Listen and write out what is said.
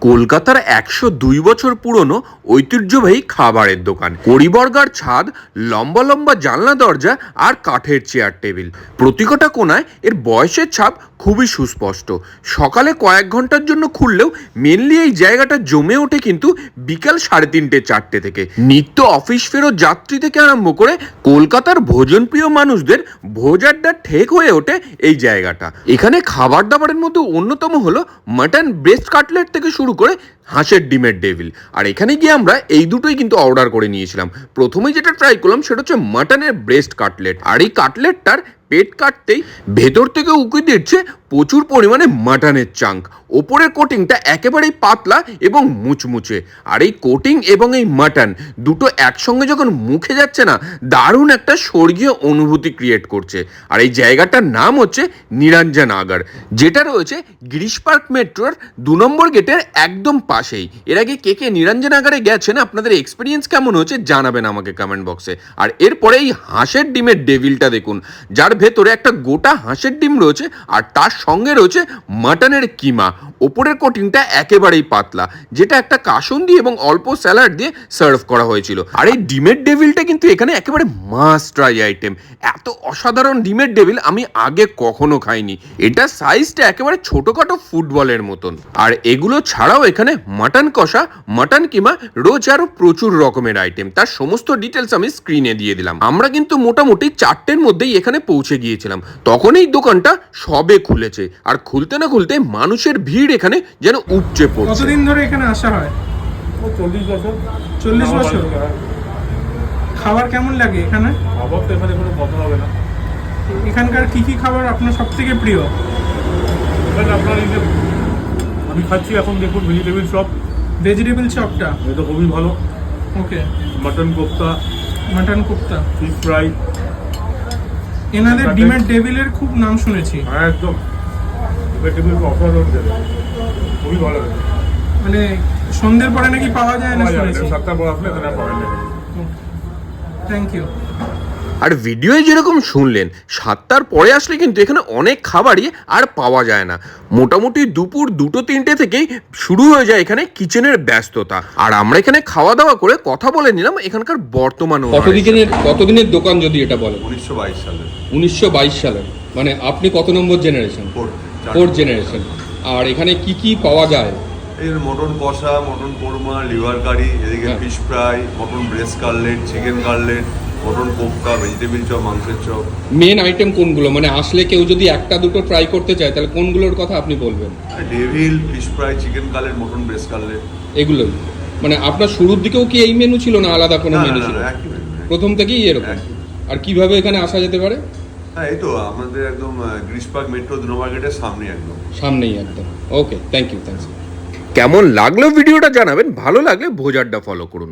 কলকাতার একশো দুই বছর পুরনো ঐতিহ্যবাহী খাবারের দোকান। করিবর্গার ছাদ, লম্বা লম্বা জানলা দরজা আর কাঠের চেয়ার টেবিল প্রতিকটা কোনায় এর বয়সের ছাপ খুবই সুস্পষ্ট। সকালে কয়েক ঘণ্টার জন্য খুললেও মেনলি এই জায়গাটা জমে ওঠে কিন্তু বিকাল সাড়ে তিনটে, চারটে থেকে। নিত্য অফিস ফেরত যাত্রী থেকে আরম্ভ করে কলকাতার ভোজনপ্রিয় মানুষদের ভোজ আড্ডার ঠেক হয়ে ওঠে এই জায়গাটা। এখানে খাবার দাবারের মধ্যে অন্যতম হলো মাটন ব্রেস্ট কাটলেট থেকে শুরু করে হাঁসের ডিমের ডেভিল। আর এখানে গিয়ে আমরা এই দুটোই কিন্তু অর্ডার করে নিয়েছিলাম। প্রথমে যেটা ট্রাই করলাম সেটা হচ্ছে মাটনের ব্রেস্ট কাটলেট আর এই কাটলেটটার পেট কাটতেই ভেতর থেকে উঁকি দিচ্ছে প্রচুর পরিমাণে মাটনের চাঙ্ক। ওপরের কোটিংটা একেবারেই পাতলা এবং মুচমুচে। আর এই কোটিং এবং এই মাটন দুটো একসঙ্গে যখন মুখে যাচ্ছে না, দারুণ একটা স্বর্গীয় অনুভূতি ক্রিয়েট করছে। আর এই জায়গাটার নাম হচ্ছে নিরঞ্জন আগার, যেটা রয়েছে গিরিশ পার্ক মেট্রোর দু নম্বর গেটের একদম পাশেই। এর আগে কে কে নিরঞ্জন আগারে গেছেন, আপনাদের এক্সপিরিয়েন্স কেমন হচ্ছে জানাবেন আমাকে কমেন্ট বক্সে আর এরপরে এই হাঁসের ডিমের ডেভিলটা দেখুন, যার ভেতরে একটা গোটা হাঁসের ডিম রয়েছে, আর তার সঙ্গে রয়েছে মাটনের কিমা। ওপরের কোটিংটা একেবারেই পাতলা, যেটা একটা কাসুন দিয়ে এবং অল্প স্যালাড দিয়ে সার্ভ করা হয়েছিল। আর এই ডিমের ডেভিলটা কিন্তু এখানে একেবারে মাস্ট ট্রাই আইটেম এত অসাধারণ ডিমের ডেভিল আমি আগে কখনো খাইনি। এটা সাইজটা একেবারে ছোটখাটো ফুটবলের মতন। আর এগুলো ছাড়াও এখানে মাটন কষা, মাটন কিমা রোজ আরও প্রচুর রকমের আইটেম তার সমস্ত ডিটেলস আমি স্ক্রিনে দিয়ে দিলাম। আমরা কিন্তু মোটামুটি চারটের মধ্যেই এখানে পৌঁছে গিয়েছিলাম। তখন এই দোকানটা সবে খুলেছে আর খুলতে না খুলতে মানুষের ভিড় এখানে যেন উপচে পড়ছে। কতদিন ধরে এখানে আসা হয়? চল্লিশ বছর। চল্লিশ বছর? খাবার কেমন লাগে এখানে? আবার তো এখানে কোনো কথা হবে না। এখানকার কি কি খাবার আপনার সব থেকে প্রিয়? এখানে আপনার এই যে আমি খাচ্ছি এখন দেখুন ভেজিটেবিল চপ ভেজিটেবল চপটা এটা খুবই ভালো। Okay. Mutton kofta. Mutton kofta. Fish fry এনাদের ডিমের টেবিলের খুব নাম শুনেছি। হ্যাঁ একদম। ভেজিটেবিল অসাধারণ দেবে। খুবই ভালো লাগে মানে সন্ধ্যের পরে নাকি পাওয়া যায় না পাওয়া শুনেছি। সাতটার পর আসলে এখানে আর পাবেন না। থ্যাংক ইউ আর ভিডিওয়ে যেরকম শুনলেন সাতটার পরে আসলে কিন্তু এখানে অনেক খাবারই আর পাওয়া যায় না। মোটামুটি দুপুর দুটো তিনটে থেকেই শুরু হয়ে যায় এখানে কিচেনের ব্যস্ততা। আর আমরা এখানে খাওয়া দাওয়া করে কথা বলে নিলাম এখানকার বর্তমান কতদিনের কতদিনের দোকান যদি এটা বলে উনিশশো বাইশ সালে। উনিশশো বাইশ সালের মানে আপনি কত নম্বর জেনারেশন ফোর্থ জেনারেশন আর এখানে কি কি পাওয়া যায়? এর মটন কষা মটন কোরমা লিভার কারি এদিকে হ্যাঁ। Fish fry mutton breast cutlet chicken cutlet mutton kofta vegetable chop মাংসের চপ মেন আইটেম কোনগুলো? মানে আসলে কেউ যদি একটা দুটো ট্রাই করতে চায় তাহলে কোনগুলোর কথা আপনি বলবেন? Devil fish fry chicken cutlet mutton breast cutlet এগুলোই। মানে আপনার শুরুর দিকেও কি এই মেনু ছিল না আলাদা কোনো মেনু ছিল। প্রথম থেকেই এরকম। আর কীভাবে এখানে আসা যেতে পারে? হ্যাঁ এই তো আমাদের একদম গ্রিস মেট্রো দু মার্কেটের সামনে একদম। সামনেই একদম। ওকে থ্যাংক ইউ থ্যাংকস কেমন লাগল ভিডিওটা জানাবেন? ভালো লাগলে ভোজারটা ফলো করুন।